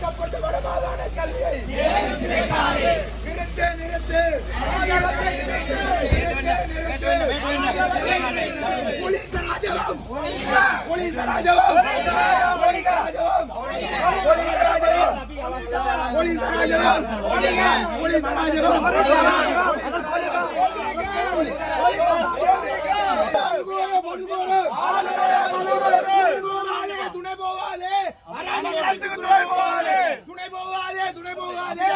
சிதைக்கப்பட்ட வடமாகாண கல்வியை நிறுத்து நிறுத்து மாகாணத்தை நிறுத்து நிறுத்து நிறுத்து போலீஸ் ராஜகம் போலீஸ் ராஜகம் போலீஸ் ராஜகம் போலீஸ் ராஜகம் போலீஸ் ராஜகம் போலீஸ் ராஜகம் துணை போகாதே துணை போகாதே துணை போகாதே துணை போகாதே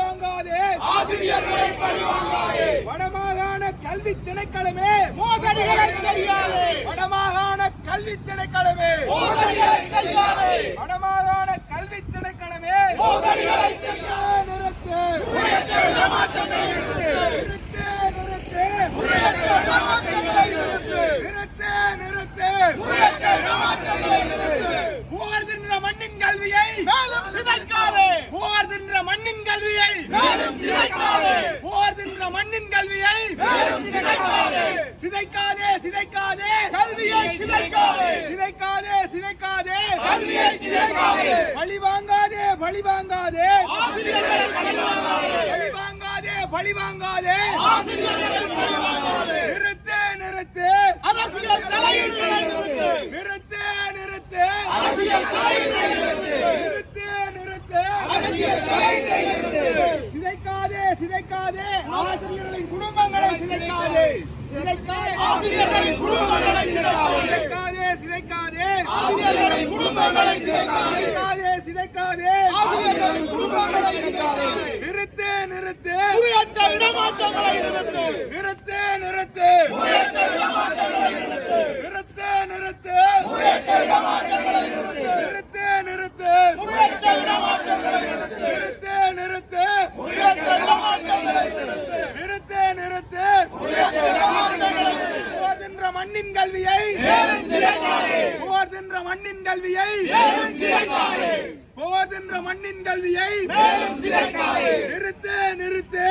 வாங்காதே பழி வாங்காதே ஆசிரியர்களை பழிவாங்காதே. வடமாகாண கல்வி திணைக்களமே. மோசடிகளை செய்யாதே. வடமாகாண கல்வி திணைக்களமே. மோசடிகளை செய்யாதே. வடமாகாண கல்வி திணைக்களமே. மோசடிகளை செய்யாதே. நிறுத்து. முறையற்ற இடமாற்றங்களை நிறுத்து. நிறுத்து நிறுத்து. முறையற்ற இடமாற்றங்களை நிறுத்து. நிறுத்து நிறுத்து. முறையற்ற இடமாற்றங்களை நிறுத்து. மண்ணின் கல்வியை மேலும் சிதைக்காதே. போர்தின்ற மண்ணின் கல்வியை மேலும் சிதைக்காதே. போர்தின்ற மண்ணின் கல்வியை மேலும் சிதைக்காதே. சிதைக்காதே சிதைக்காதே. கல்வியை சிதைக்காதே. சிதைக்காதே சிதைக்காதே. கல்வியை சிதைக்காதே. பழி வாங்காதே பழி வாங்காதே. ஆசிரியர்களை பழி வாங்காதே. பழி வாங்காதே ஆசிரியர்களை நிறுத்து நிறுத்து. அரசியல் நிறுத்து. தலையீடுகளை நிறுத்து நிறுத்து நிறுத்து அரசியல் தலையீடுகளை நிறுத்து சிதைக்காதே சிதைக்காதே. ஆசிரியர்களின் குடும்பங்களை சிதைக்காதே. சிதைக்காதே. ஆசிரியர்களின் குடும்பங்களை சிதைக்காதே. சிதைக்காதே சிதைக்காதே. ஆசிரியர்களின் குடும்பங்களை சிதைக்காதே. ஆசிரியர்களின் குடும்பங்களை சிதைக்காதே. நிறுத்து நிறுத்து இடமாற்றங்களை நிறுத்து நிறுத்து நிறுத்து முறையற்ற இடமாற்றங்களை நிறுத்து நிறுத்து நிறுத்து முறையற்ற இடமாற்றங்களை நிறுத்து நிறுத்து நிறுத்து முறையற்ற இடமாற்றங்களை நிறுத்து நிறுத்து நிறுத்து முறையற்ற இடமாற்றங்களை நிறுத்து போர்தின்ற மண்ணின் கல்வியை மேலும் சிதைக்காதே போர்தின்ற மண்ணின் கல்வியை மேலும் சிதைக்காதே போர்தின்ற மண்ணின் கல்வியை நிறுத்து நிறுத்து.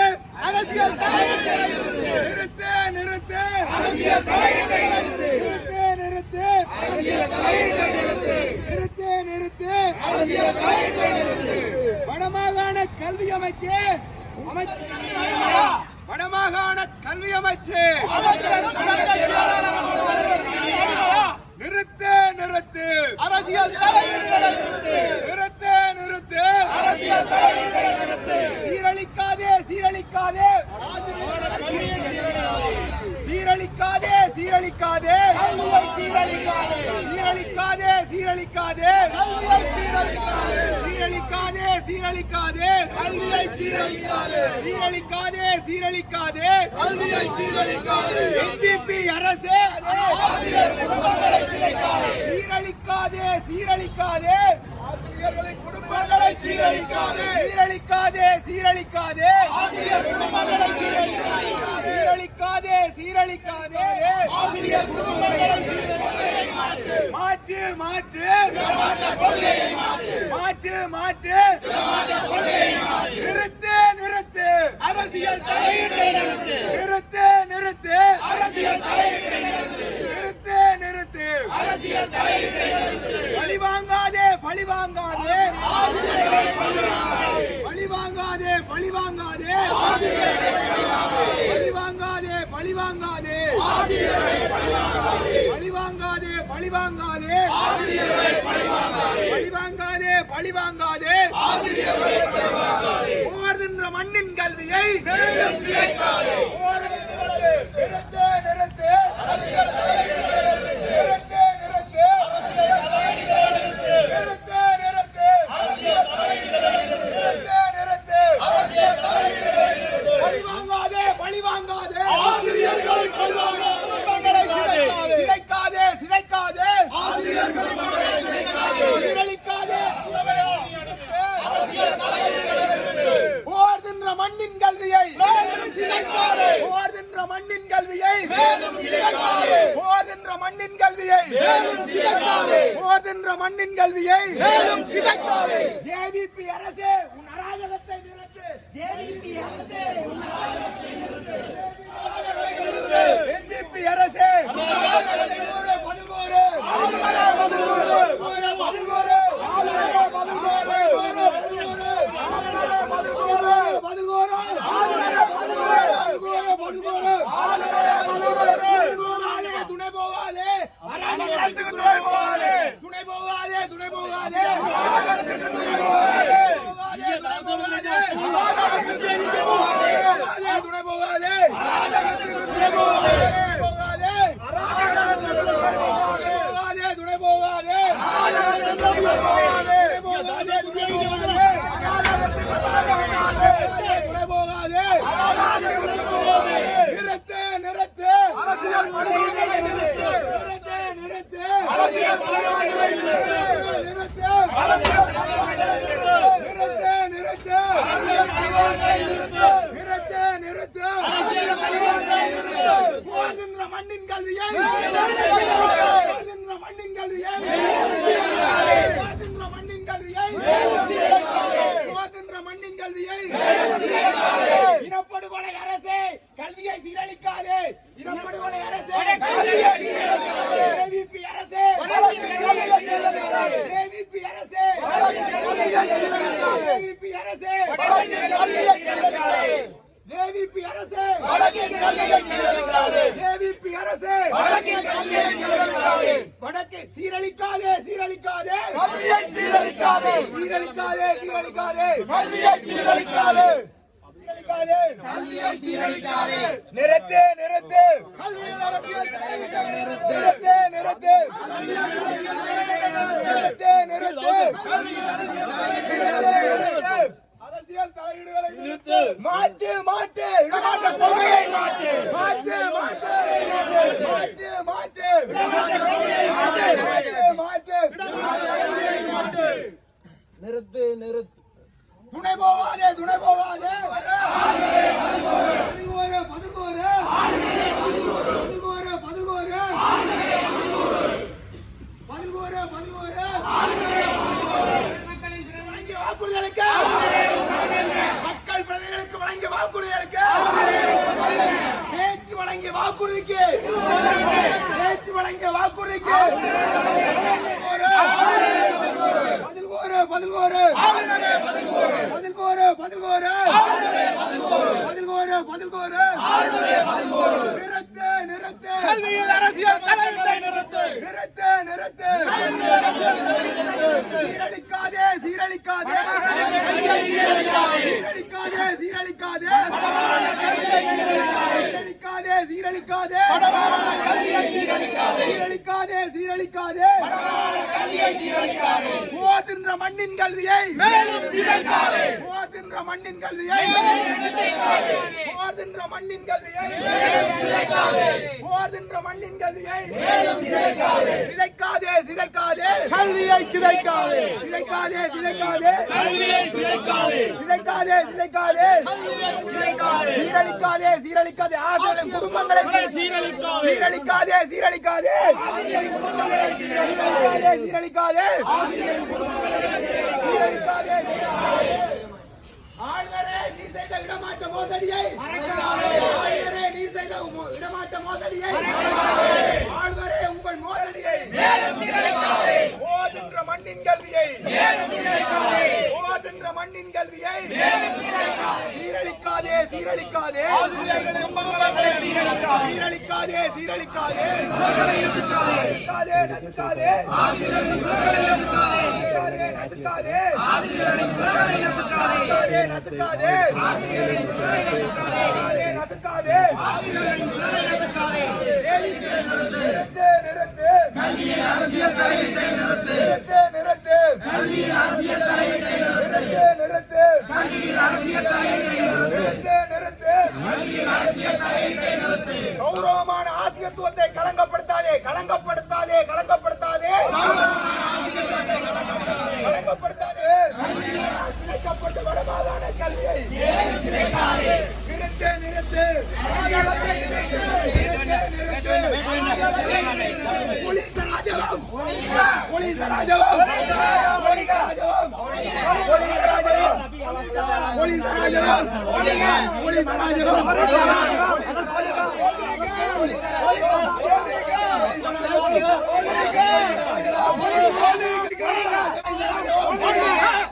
அரசியல் நிறுத்து. நிறுத்து நிறுத்து. நிறுத்து. நிறுத்து நிறுத்து. வடமாகாண கல்வி அமைச்சு. வடமாகாண கல்வி அமைச்சு? நிறுத்து நிறுத்து. அரசியல் நிறுத்து நிறுத்து சீரழிக்காதே சீரழிக்காதே. சீரழிக்காதே சீரழிக்காதே. கல்வியை சீரழிக்காதே சீரழிக்காதே. சீரழிக்காதே கல்வியை சீரழிக்காதே. சீரழிக்காதே சீரழிக்காதே. கல்வியை சீரழிக்காதே சீரழிக்காதே சீரழிக்காதே கல்வியை சீரழிக்காதே என்டிபி அரசே ஆசிரியர் குடும்பங்களை சிதைக்காதே சீரழிக்காதே சீரழிக்காதே. ஆசிரியர்களின் குடும்பங்களை சீரழிக்காதே சீரழிக்காதே சீரழிக்காதே ஆசிரியர் குடும்பங்களை சீரழிக்காதே. சீரழிக்காதே சீரழிக்காதே. மாற்றாதே. ஆசிரியர் குடும்பங்களை சீரழிப்பதை மாற்று. மாற்று நிறுத்து நிறுத்து. அரசியல் நிறுத்து. நிறுத்து அரசியல் நிறுத்து. நிறுத்து அரசியல் தலையீட்டை நிறுத்து. பழி வாங்காதே பழி வாங்காதே பழி வாங்காதே பழி வாங்காதே பழி வாங்காதே பழிவாங்காதே பழிவாங்காதே பழிவாங்காதே பழிவாங்காதே போர்கின்ற மண்ணின் கல்வியை நிறுத்து நிறுத்து. போதின்ற மண்ணின் கல்வியை. மேலும் சிதைத்தாரே. போதின்ற மண்ணின் கல்வியை. மேலும் சிதைத்தாரே. ஏவி மண்ணின் கல்வியை மண்ணின் கல்வியை போகின்ற மண்ணின் கல்வியை போகின்ற மண்ணின் கல்வியை இனப்படுகொலை அரசே கல்வியை சீரழிக்காதே. இனப்படுகொலை அரசே. ஏவிபி அரசே. ஏவிபி அரசே. ஏவிபி அரசே. ஏவிபி அரசே. ஏவிபி அரசே. வடக்கு சீரழிக்காதே. சீரழிக்காதே சீரழிக்காதே. சீரழிக்காதே. சீரழிக்காதே சீரழிக்காதே. சீரழிக்காதே நிறுத்து நிறுத்து. நிறுத்து நிறுத்து. நிறுத்து நிறுத்து. நிறுத்து அரசியல் தலையீடுகளை நிறுத்து. மாற்று மாற்று. இடமாற்ற கொள்கையை மாற்று மாற்று. மாற்று மாற்று. மாற்று மாற்று. பதில்கோரு பதில்கோரு நிறுத்து நிறுத்து. கல்வியில் அரசியல் தலையீட்டை நிறுத்து நிறுத்து. சீரழிக்காதே சீரழிக்காதே. சீரழிக்காதே சீரழிக்காதே. சீரழிக்காதே சீரழிக்காதே. சீரழிக்காதே சீரழிக்காதே. போதின்ற மண்ணின் கல்வியை. போதின்ற மண்ணின் கல்வியை. போதின்ற மண்ணின் கல்வியை. போதின்ற மண்ணின் கல்வியை. சிதைக்காதே. சிதைக்காதே கல்வியை சிதைக்காதே. சிதைக்காதே சிதைக்காதே. கல்வியை சிதைக்காதே. சிதைக்காதே சிதைக்காதே. சீரழிக்காதே சீரழிக்காதே. ஆசிரியர் குடும்பங்களை சீரழிக்காதே. சீரழிக்காதே சீரழிக்காதே. சீரழிக்காதே. ஆளுநரே நீ செய்த இடமாற்ற மோசடியை ஆளுநரே நீ செய்த உம- தகப்பன் மோதடியை ஓதுன்ற மண்ணின் கல்வியை ஓதுன்ற மண்ணின் கல்வியை சீரழிக்காதே சீரழிக்காதே. சீரழிக்காதே. சீரழிக்காதே நசுக்காதே நசுக்காதே. நசுக்காதே நசுக்காதே. நசுக்காதே நசுக்காதே. நசுக்காதே கௌரவமான ஆசிரியத்துவத்தை களங்கப்படுத்தாதே களங்கப்படுத்தாதே களங்கப்படுத்தாதே களங்கப்படுத்தாதே போலீஸ் ராஜகம் போலீஸ் ராஜகம் போலீஸ் ராஜகம்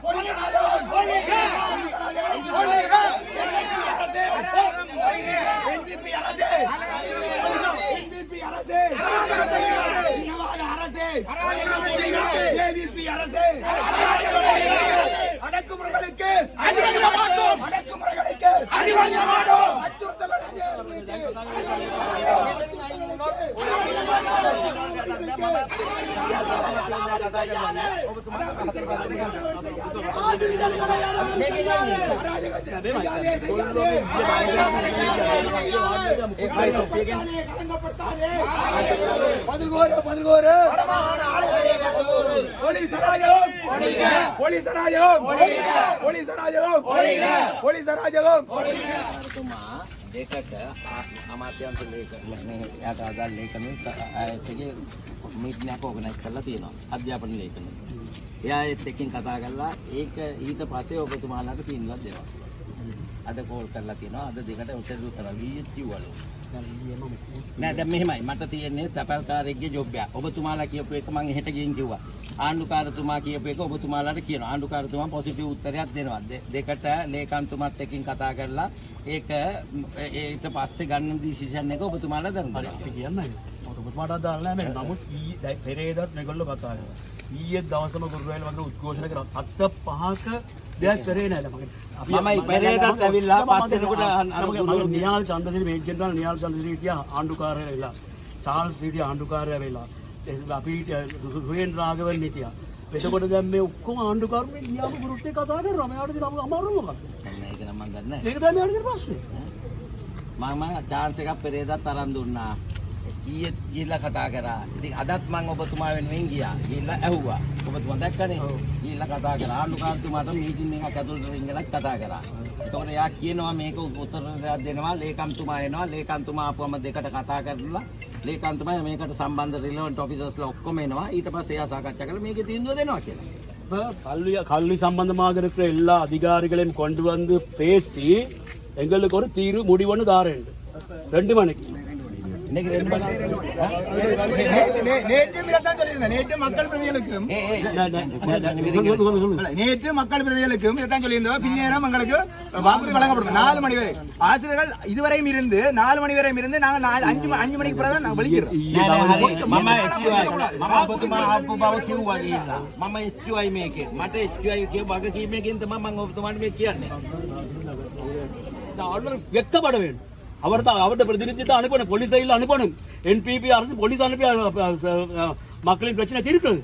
போலீஸ் ராஜகம் போலீஸ் ராஜகம் NPP அரசே NPP அரசே இனவாத அரசே AVP அரசே அடக்குமுறைகளுக்கு அடக்குமுறைகளுக்கு அச்சுறுத்தல் பதில்கோரு பதில்கோரு போலீஸ் ராஜகம் போலீஸ் ராஜகம் लेखक अमात्यान से लेकर या आजार लेखन त्याचे मी ज्ञाप ऑर्गनाईज केला ते ना अध्यापन लेखन या तेकीन कथा केला एक ईत पासे होतं तुम्हाला तर तीनला देवा आता कॉल करला ते ना आता तिकडे औषध उतरा वीज ती वाढव නෑ දැන් මෙහෙමයි මට තියෙන්නේ තැපල්කාරයෙක්ගේ ජොබ් එක. ඔබතුමාලා කියපු එක මම එහෙට ගිහින් කිව්වා. ආණ්ඩුකාරතුමා කියපු එක ඔබතුමාලාට කියනවා. ආණ්ඩුකාරතුමා පොසිටිව් උත්තරයක් දෙනවා. දෙකට ලේකම්තුමත් එක්කින් කතා කරලා ඒක ඊට පස්සේ ගන්න ඩිසිෂන් එක ඔබතුමාලා දරනවා. අපි කියන්නයි ඔබතුමාට අදාළ නැහැ මේ. නමුත් පෙරේදත් මේගොල්ලෝ කතා කරා. ඊයේ දවසම ගුරුවැල් වගේ උද්ඝෝෂණ කරා. සත්‍ය පහක දෙයක් කරේ නැහැ මම. මමයි පෙරේදත් ඇවිල්ලා පස් දෙනෙකුට අර- මගේ නිහාල් චන්ද්‍රසිරි මේ ජෙනරල් නිහාල් චන්ද්‍රසිරි හිටියා ආණ්ඩුකාරය වෙලා. චාල්ස් හිටියා ආණ්ඩුකාරය වෙලා. අපි රුවෙන් රාගවන් හිටියා. එතකොට දැන් මේ ඔක්කොම ආණ්ඩුකාරනේ ගියාම ගුරුත්වයේ කතා කරනවා. මෙයාට ඉතින් අමාරු මොකක්ද? ඒක නම් මම දන්නේ ඒක තමයි මෙයාට ප්‍රශ්නේ. මම chance එකක් පෙරේදත් අරන් දුන්නා. ඊයේ ගිහිල්ලා කතා කරා. ඉතින් අදත් මම ඔබතුමා වෙනුවෙන් ගියා. ගිහිල්ලා ඇහුවා. ඔබතුමා දැක්කනේ. ගිහිල්ලා කතා කරා. ආණ්ඩුකාරතුමාට මීටින් එකක් ඇතුළට රින්ගලක් කතා කරා. එතකොට එයා කියනවා මේක උත්තර දෙයක් දෙනවා. ලේකම්තුමා එනවා. ලේකම්තුමා ආපුවම දෙකට කතා කරලා ලේකම්තුමා මේකට සම්බන්ධ රිලෙවන්ට් ඔෆිසර්ස්ලා ඔක්කොම එනවා. ඊට පස්සේ එයා සාකච්ඡා කරලා මේකේ තීන්දුව දෙනවා කියලා. இப்ப கல்வி கல்வி சம்பந்தமாக இருக்கிற எல்லா அதிகாரிகளையும் கொண்டு வந்து பேசி எங்களுக்கு ஒரு தீர்வு முடிவுன்னு தாரேன் ரெண்டு மணிக்கு இன்னைக்கு ரெண்டு மணி நேற்று இதைத்தான் சொல்லியிருந்தேன் நேற்று மக்கள் பிரதிகளுக்கும் ஏய், ஏய், நான், நான், சொல்லுங்க, சொல்லுங்க, சொல்லுங்க. நேற்று மக்கள் பிரதிகளுக்கும் இதைத்தான் சொல்லியிருந்தோம் பின்னேரம் எங்களுக்கு வாக்குறுதி வழங்கப்படும் நாலு மணி வரை ஆசிரியர்கள் இதுவரையும் இருந்து நாலு மணி வரையும் இருந்து நாங்கள் நாலு அஞ்சு ம- அஞ்சு மணிக்கு பிறகு தான் நாங்கள் வெளிக்கிறோம் නෑ නෑ හරි මම SQI මම ඔබතුමා ආපු බව කිව්වා ගිහිල්ලා මම SQI මේකේ මට SQI කිය වගකීමකින් තමයි මම ඔබතුමාට මේ කියන්නේ இந்த ஆளுநர் வெக்கப்பட வேண்டும் அவர் தான் அவருடைய பிரதிநிதி தான் அனுப்பணும். போலீஸ் சைடில் அனுப்பணும். என்பிபி அரசு போலீஸ் அனுப்பி மக்களின் பிரச்சனை தீர்க்கிறது.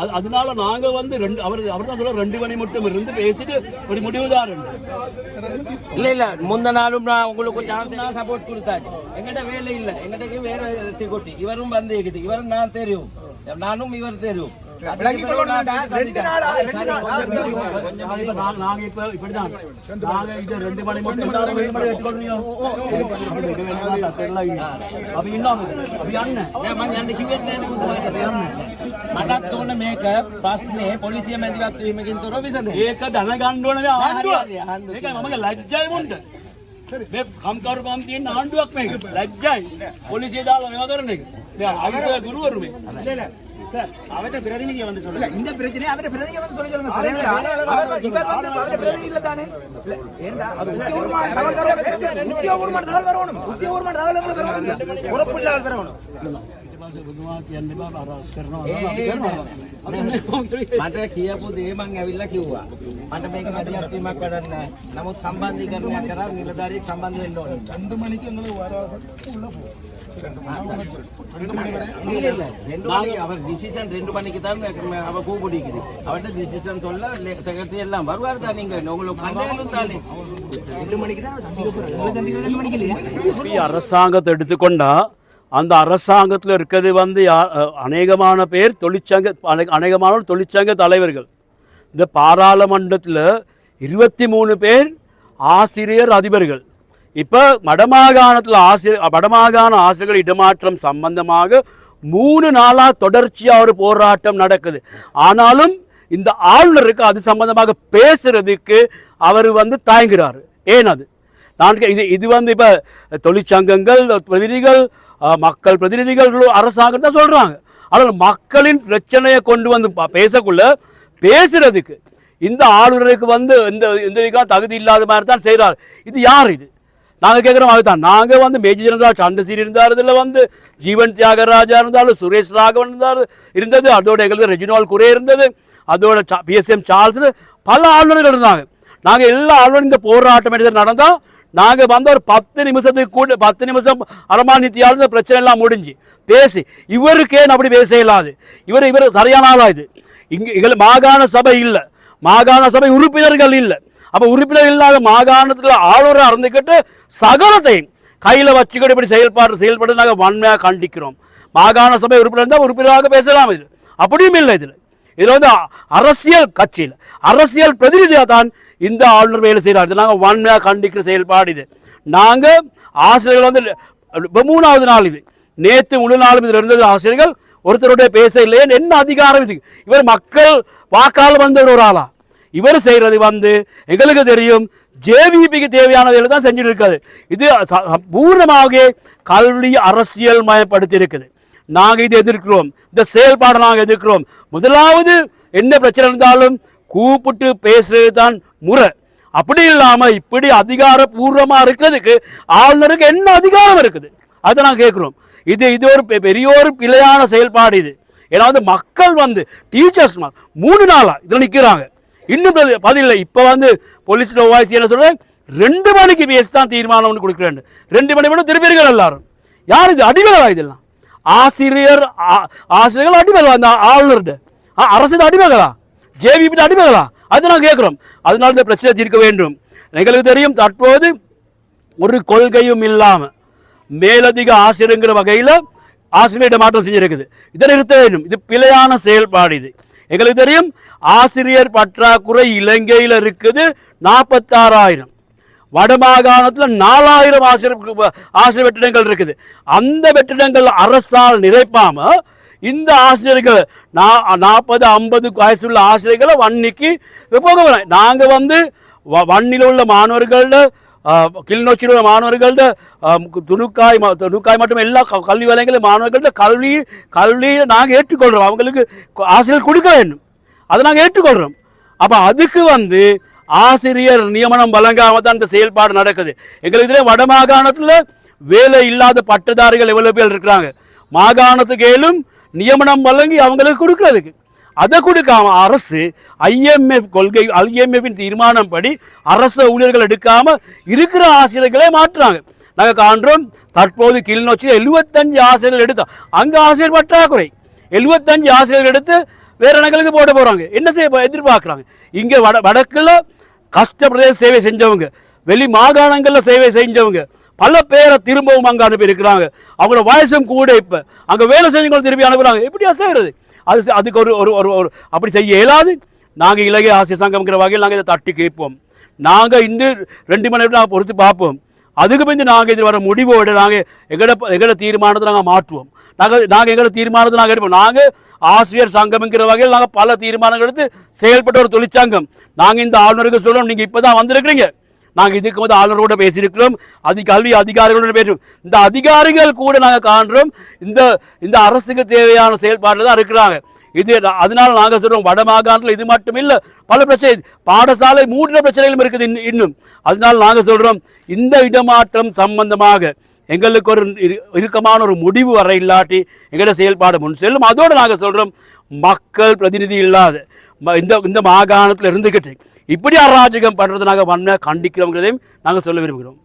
அது அதனால நாங்க வந்து ரெண்டு அவர் அவர் தான் சொல்ல ரெண்டு மணி மட்டும் இருந்து பேசிட்டு ஒரு முடிவு தான் இல்ல இல்ல முந்த நாளும் நான் உங்களுக்கு நான் சப்போர்ட் கொடுத்தாரு. எங்கிட்ட வேலை இல்லை. எங்கிட்ட வேற செக்யூரிட்டி இவரும் வந்து இவரும் நான் தெரியும். நானும் இவர் தெரியும். விளங்கிக் கொள்ளணும்டா. ரெண்டு நாளா, ரெண்டு நாளா. கொஞ்சம் இப்ப நாங்க நாங்க இப்ப இப்படிதான் நாங்க இது ரெண்டு மணி மட்டும் இருந்தாலும் ரெண்டு மணி எடுத்துக்கொள்ளுங்க அப்ப இன்னும் அப்ப அண்ணன் නෑ මං යන්න කිව්වෙත් නෑ නේ ඔබතුමාට. මටත් ඕන මේක ප්‍රශ්නේ පොලිසිය මැදිහත් වීමකින් තොරව විසඳෙන්න. ඒක දැනගන්න ඕනේ මේ ආණ්ඩුව. හරි, හරි, ආණ්ඩුව මේකයි මමගේ ලැජ්ජයි මුන්ට. මේ කම්කරුකම් තියෙන ආණ්ඩුවක් මේක. ලැජ්ජයි. පොලිසිය දාලා මේවා කරන එක. මේ අවිසය ගුරුවරු මේ. சார் அவர்கிட்ட பிரதிநிதியை வந்து சொல்லுங்க இந்த பிரச்சனை அவரை பிரதிநிதியை வந்து சொல்லி சொல்லுங்க சார் இவர் வந்து அவரை பிரதிநிதியில தானே ஏண்டா அது உத்தியோகமா உத்தியோகமா தகவல் வரணும் உத்தியோகமா தகவல் வரணும் உறப்புள்ள வரணும் මට කියපු දේ මං ඇවිල්ලා කිව්වා. මට මේක මැදිහත් වීමක් වැඩක් නැහැ. නමුත් සම්බන්ධීකරණයක් කරලා නිලධාරියෙක් සම්බන්ධ වෙන්න ඕනේ. 2 මණිකංගල වරාවට උள்ள පො. அவர் டிசிஷன் ரெண்டு மணிக்கு தான் அவ கூப்பிடிக்குது அவர்கிட்ட டிசிஷன் சொல்ல செக்ரட்டரி எல்லாம் வருவார் தான் நீங்க உங்களுக்கு கண்டையிலும் தானே. ரெண்டு மணிக்கு தான் அவர் சந்திக்க போறாரு. உங்களை சந்திக்கிற ரெண்டு மணிக்கு இல்லையா? இப்போ அரசாங்கத்தை எடுத்துக்கொண்டா அந்த அரசாங்கத்தில் இருக்கிறது வந்து அநேகமான பேர் தொழிற்சங்க அநே- அநேகமான தொழிற்சங்க தலைவர்கள். இந்த பாராளுமன்றத்தில் இருபத்தி மூணு பேர் ஆசிரியர் அதிபர்கள். இப்போ வடமாகாணத்தில் ஆசிரியர் வடமாகாண ஆசிரியர்கள் இடமாற்றம் சம்பந்தமாக மூணு நாளாக தொடர்ச்சியாக ஒரு போராட்டம் நடக்குது. ஆனாலும் இந்த ஆளுநருக்கு அது சம்பந்தமாக பேசுறதுக்கு அவர் வந்து தயங்குகிறார் ஏன் அது? நான் கே- இது இது வந்து இப்போ தொழிற்சங்கங்கள் பிரதிநிதிகள் மக்கள் பிரதிநிதிகள் அரசாங்கம் தான் சொல்கிறாங்க ஆனால் மக்களின் பிரச்சனையை கொண்டு வந்து ப- பேசக்குள்ள பேசுறதுக்கு இந்த ஆளுநருக்கு வந்து இந்த இந்த தகுதி இல்லாத மாதிரி தான் செய்கிறார் இது யார் இது? நாங்கள் கேட்குறோம் அதுதான். நாங்கள் வந்து மேஜர் ஜெனரல் சந்திரசீர் இருந்தார் இதில் வந்து ஜீவன் தியாகராஜா இருந்தாலும் சுரேஷ் ராகவன் இருந்தார் இருந்தது. அதோட எங்களுக்கு ரெஜினால் குரே இருந்தது. அதோட பிஎஸ்எம் சார்ல்ஸ் பல ஆளுநர்கள் இருந்தாங்க. நாங்கள் எல்லா ஆளுநரும் இந்த போராட்டம் எடுத்து நடந்தால் நாங்கள் வந்து ஒரு பத்து நிமிஷத்துக்கு கூட பத்து நிமிஷம் அரமாநித்தியால் இந்த பிரச்சனை எல்லாம் முடிஞ்சு. பேசி இவருக்கே அப்படி பேச இயலாது? இவர் இவர் சரியான ஆளா இது. இங்கே எங்கள் மாகாண சபை இல்லை. மாகாண சபை உறுப்பினர்கள் இல்லை. அப்போ உறுப்பினர் இல்லாத மாகாணத்தில் ஆளுநராக இருந்துக்கிட்டு சகலத்தையும் கையில் வச்சுக்கிட்டு இப்படி செயல்பாடு செயல்பட்டு நாங்கள் வன்மையாக கண்டிக்கிறோம். மாகாண சபை உறுப்பினர் இருந்தால் உறுப்பினராக பேசலாம் இது. அப்படியும் இல்லை இதில். இதில் வந்து அரசியல் கட்சியில் அரசியல் பிரதிநிதியாக தான் இந்த ஆளுநர் வேலை செய்கிறார் இது நாங்கள் வன்மையாக கண்டிக்கிற செயல்பாடு இது. நாங்கள் ஆசிரியர்கள் வந்து இப்போ மூணாவது நாள் இது. நேற்று முழு நாளும் இதில் இருந்தது ஆசிரியர்கள் ஒருத்தருடைய பேச இல்லையே என்ன அதிகாரம் இது? இவர் மக்கள் வாக்கால் வந்தவர் ஒரு ஆளா? இவர் செய்கிறது வந்து எங்களுக்கு தெரியும் ஜேவிபிக்கு தேவையான தான் செஞ்சுட்டு இருக்காது இது பூர்ணமாக கல்வி அரசியல் மயப்படுத்தி இருக்குது நாங்கள் இதை எதிர்க்கிறோம். இந்த செயல்பாடு நாங்கள் எதிர்க்கிறோம். முதலாவது என்ன பிரச்சனை இருந்தாலும் கூப்பிட்டு பேசுறது தான் முறை. அப்படி இல்லாமல் இப்படி அதிகாரப்பூர்வமாக இருக்கிறதுக்கு ஆளுநருக்கு என்ன அதிகாரம் இருக்குது? அதை நான் கேட்குறோம். இது இது ஒரு பெ- பெரிய ஒரு பிழையான செயல்பாடு இது. ஏன்னா வந்து மக்கள் வந்து டீச்சர்ஸ் மூணு நாளாக இதில் நிற்கிறாங்க இன்னும் பதில் இல்லை. இப்போ வந்து போலீஸ் வாய்ஸ் என்ன சொல்கிறேன் ரெண்டு மணிக்கு பேசி தான் தீர்மானம் ஒன்று கொடுக்குறேன். ரெண்டு மணி மட்டும் திருப்பீர்கள் எல்லாரும். யார் இது? அடிமைகளா இதெல்லாம்? ஆசிரியர் ஆ- ஆசிரியர்கள் அடிமைகளா அந்த ஆளுநர்கிட்ட. ஆ, அரசு அடிமகளா? ஜேவிபி அடிமைகளா? அது நான் கேட்குறோம். அதனால இந்த பிரச்சனை தீர்க்க வேண்டும். எங்களுக்கு தெரியும் தற்போது ஒரு கொள்கையும் இல்லாமல் மேலதிக ஆசிரியங்கிற வகையில் ஆசிரியர்கிட்ட மாற்றம் செஞ்சுருக்குது. இதை நிறுத்த வேண்டும். இது பிழையான செயல்பாடு இது. எங்களுக்கு தெரியும் ஆசிரியர் பற்றாக்குறை இலங்கையில் இருக்குது. நாற்பத்தாறாயிரம் வடமாகாணத்தில் நாலாயிரம் ஆசிரியர் ஆசிரியர் வெற்றிடங்கள் இருக்குது. அந்த வெற்றிடங்கள் அரசால் நிறைப்பாமல் இந்த ஆசிரியர்கள் நா- நாற்பது ஐம்பது வயசுள்ள ஆசிரியர்களை வன்னிக்கு போக நாங்கள் வந்து வ- வன்னியில் உள்ள மாணவர்கள்ட கிளிநொச்சியில் உள்ள மாணவர்கள்ட துணுக்காய் ம- துணுக்காய் மட்டும் எல்லா க- கல்வி வலயங்களும் மாணவர்கள்ட கல்வி கல்வியை நாங்கள் ஏற்றுக்கொள்கிறோம் அவங்களுக்கு ஆசிரியர் கொடுக்க வேண்டும். அதை நாங்கள் ஏற்றுக்கொள்கிறோம் அப்போ அதுக்கு வந்து ஆசிரியர் நியமனம் வழங்காம தான் இந்த செயல்பாடு நடக்குது. எங்களுக்கு இதில் வட மாகாணத்தில் வேலை இல்லாத பட்டதாரிகள் எவ்வளோ பேர் இருக்கிறாங்க? மாகாணத்துக்கு ஏலும் நியமனம் வழங்கி அவங்களுக்கு கொடுக்கறதுக்கு. அதை கொடுக்காம அரசு ஐஎம்எஃப் கொள்கை ஐஎம்எஃபின் தீர்மானம் படி அரசு ஊழியர்கள் எடுக்காம இருக்கிற ஆசிரியர்களே மாற்றுறாங்க. நாங்கள் காண்றோம் தற்போது கிளிநொச்சியில் எழுபத்தஞ்சு ஆசிரியர்கள் எடுத்தோம். அங்கே ஆசிரியர் பற்றாக்குறை. எழுபத்தஞ்சு ஆசிரியர்கள் எடுத்து வேறு இடங்களுக்கு போட போகிறாங்க என்ன செய்ய எதிர்பார்க்குறாங்க? இங்கே வட வடக்கில் கஷ்டப்பிரதேச சேவை செஞ்சவங்க வெளி மாகாணங்களில் சேவை செஞ்சவங்க பல பேரை திரும்பவும் அங்கே அனுப்பி இருக்கிறாங்க அவங்களோட வயசும் கூட இப்போ அங்கே வேலை செஞ்சவங்களை திரும்பி அனுப்புகிறாங்க எப்படியா செய்கிறது அது செ- அதுக்கு ஒரு ஒரு ஒரு ஒரு அப்படி செய்ய இயலாது. நாங்கள் இலங்கை ஆசிய சங்கம்ங்கிற வகையில் நாங்கள் இதை தட்டி கேட்போம். நாங்கள் இன்னும் ரெண்டு மணி நேரம் பொறுத்து பார்ப்போம். அதுக்கு பிந்தி நாங்கள் இது வர முடிவோடு நாங்கள் எங்களோட எங்களோட தீர்மானத்தை நாங்கள் மாற்றுவோம். நாங்கள் நாங்கள் எங்களோட தீர்மானத்தை நாங்கள் எடுப்போம். நாங்கள் ஆசிரியர் சங்கம்ங்கிற வகையில் நாங்கள் பல தீர்மானங்கள் எடுத்து செயல்பட்ட ஒரு தொழிற்சங்கம். நாங்கள் இந்த ஆளுநருக்கு சொல்றோம். நீங்கள் இப்போ தான் வந்திருக்கிறீங்க. நாங்கள் இதுக்கு வந்து ஆளுநரோட பேசியிருக்கிறோம். அதி கல்வி அதிகாரிகளோட பேசுகிறோம் இந்த அதிகாரிகள் கூட நாங்கள் காண்றோம். இந்த இந்த அரசுக்கு தேவையான செயல்பாட்டில் தான் இருக்கிறாங்க. இது அதனால் நாங்கள் சொல்கிறோம் வட மாகாணத்தில் இது மட்டும் இல்லை பல பிரச்சனை பாடசாலை மூடின பிரச்சனைகளும் இருக்குது இன்னும். இன்னும் நாங்கள் சொல்கிறோம் இந்த இடமாற்றம் சம்பந்தமாக எங்களுக்கு ஒரு இரு- இறுக்கமான ஒரு முடிவு வர இல்லாட்டி எங்களோட செயல்பாடு முன் செல்லும். அதோடு நாங்கள் சொல்கிறோம் மக்கள் பிரதிநிதி இல்லாத ம- இந்த இந்த மாகாணத்தில் இருந்துக்கிட்டு இப்படி அராஜகம் பண்ணுறது நாங்கள் வன்மையாக கண்டிக்கிறோங்கிறதையும் நாங்கள் சொல்ல விரும்புகிறோம்.